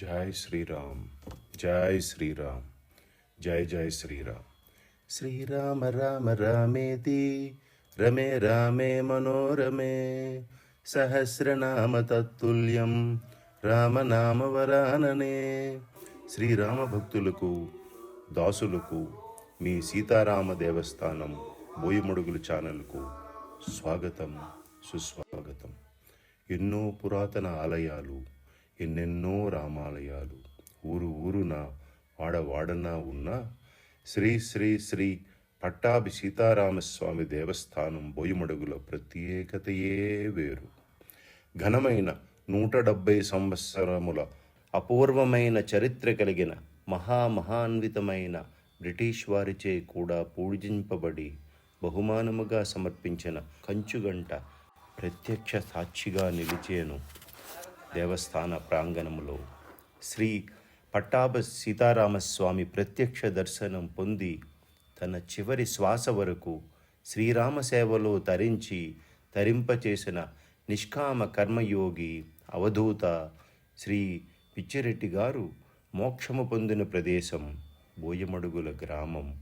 జై శ్రీరామ్ జై శ్రీరామ్ జై జై శ్రీరామ్. శ్రీరామ రామ రామేతి రమే రామే మనోరమే సహస్రనామ తత్తుల్యం రామనామ వరాననే. శ్రీరామ భక్తులకు దాసులకు మీ సీతారామ దేవస్థానం బోయిమడుగులు ఛానల్కు స్వాగతం సుస్వాగతం. ఎన్నో పురాతన ఆలయాలు ఎన్నెన్నో రామాలయాలు. ఊరు ఊరున వాడవాడన ఉన్న శ్రీ శ్రీ శ్రీ పట్టాభి సీతారామస్వామి దేవస్థానం బోయిమడుగుల ప్రత్యేకతయే వేరు. ఘనమైన నూట డెబ్బై సంవత్సరముల అపూర్వమైన చరిత్ర కలిగిన మహామహాన్వితమైన బ్రిటిష్ వారిచే కూడా పూజింపబడి బహుమానముగా సమర్పించిన కంచుగంట ప్రత్యక్ష సాక్షిగా నిలిచేను. దేవస్థాన ప్రాంగణములో శ్రీ పట్టాభ సీతారామస్వామి ప్రత్యక్ష దర్శనం పొంది తన చివరి శ్వాస వరకు శ్రీరామ సేవలో తరించి తరింపచేసిన నిష్కామ కర్మయోగి అవధూత శ్రీ పిచ్చిరెడ్డి గారు మోక్షము పొందిన ప్రదేశం బోయమడుగుల గ్రామం.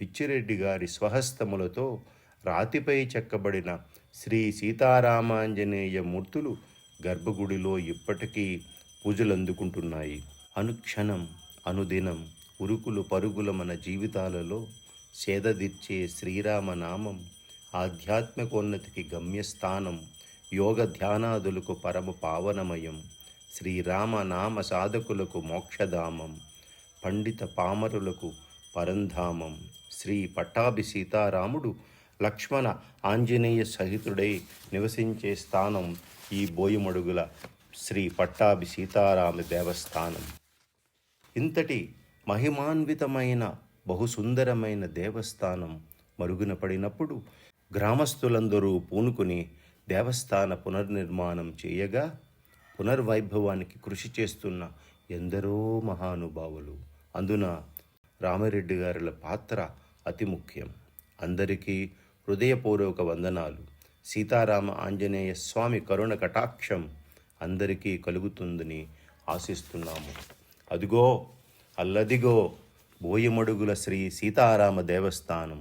పిచ్చిరెడ్డి గారి స్వహస్తములతో రాతిపై చెక్కబడిన శ్రీ సీతారామాంజనేయ మూర్తులు గర్భగుడిలో ఇప్పటికీ పూజలు అందుకుంటున్నాయి అనుక్షణం అనుదినం ఉరుకులు పరుగుల మన జీవితాలలో సేదదీర్చే శ్రీరామనామం ఆధ్యాత్మికోన్నతికి గమ్యస్థానం యోగ ధ్యానాదులకు పరమ పావనమయం శ్రీరామ నామ సాధకులకు మోక్షధామం పండిత పామరులకు పరంధామం శ్రీ పట్టాభి సీతారాముడు లక్ష్మణ ఆంజనేయ సహితుడై నివసించే స్థానం ఈ బోయమడుగుల శ్రీ పట్టాభి సీతారామ దేవస్థానం. ఇంతటి మహిమాన్వితమైన బహుసుందరమైన దేవస్థానం మరుగున పడినప్పుడు గ్రామస్తులందరూ పూనుకుని దేవస్థాన పునర్నిర్మాణం చేయగా పునర్వైభవానికి కృషి చేస్తున్న ఎందరో మహానుభావులు. అందున రామిరెడ్డి గారుల పాత్ర అతి ముఖ్యం. అందరికీ హృదయపూర్వక వందనాలు. సీతారామ ఆంజనేయ స్వామి కరుణ కటాక్షం అందరికీ కలుగుతుందని ఆశిస్తున్నాము. అదిగో అల్లదిగో బోయమడుగుల శ్రీ సీతారామ దేవస్థానం.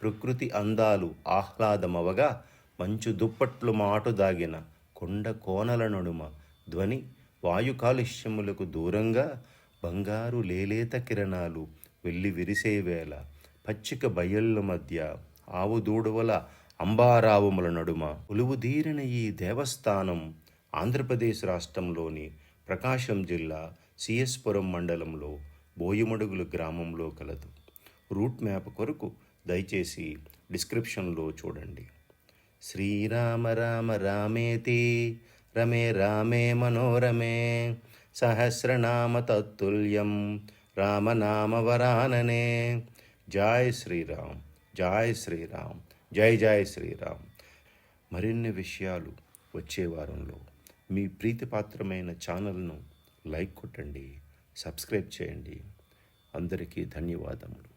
ప్రకృతి అందాలు ఆహ్లాదమవగా మంచు దుప్పట్లు మాటు దాగిన కొండ కోనల నడుమ ధ్వని వాయు కాలుష్యములకు దూరంగా బంగారు లేలేత కిరణాలు వెళ్ళి విరిసే వేళ పచ్చిక బయళ్ళ మధ్య ఆవు దూడవల అంబారావముల నడుమ కొలువుదీరిన ఈ దేవస్థానం ఆంధ్రప్రదేశ్ రాష్ట్రంలోని ప్రకాశం జిల్లా సిఎస్పురం మండలంలో బోయమడుగుల గ్రామంలో కలదు. రూట్ మ్యాప్ కొరకు దయచేసి డిస్క్రిప్షన్లో చూడండి. శ్రీరామ రామ రామేతి రమే రామే మనోరమే సహస్రనామ తత్తుల్యం రామనామ వరాననే. జాయ్ శ్రీరామ్ జాయ్ శ్రీరామ్. జై జై శ్రీరామ్. మరిన్ని విషయాలు వచ్చే వారంలో మీ ప్రీతిపాత్రమైన ఛానల్ను లైక్ కొట్టండి సబ్స్క్రైబ్ చేయండి. అందరికీ ధన్యవాదములు.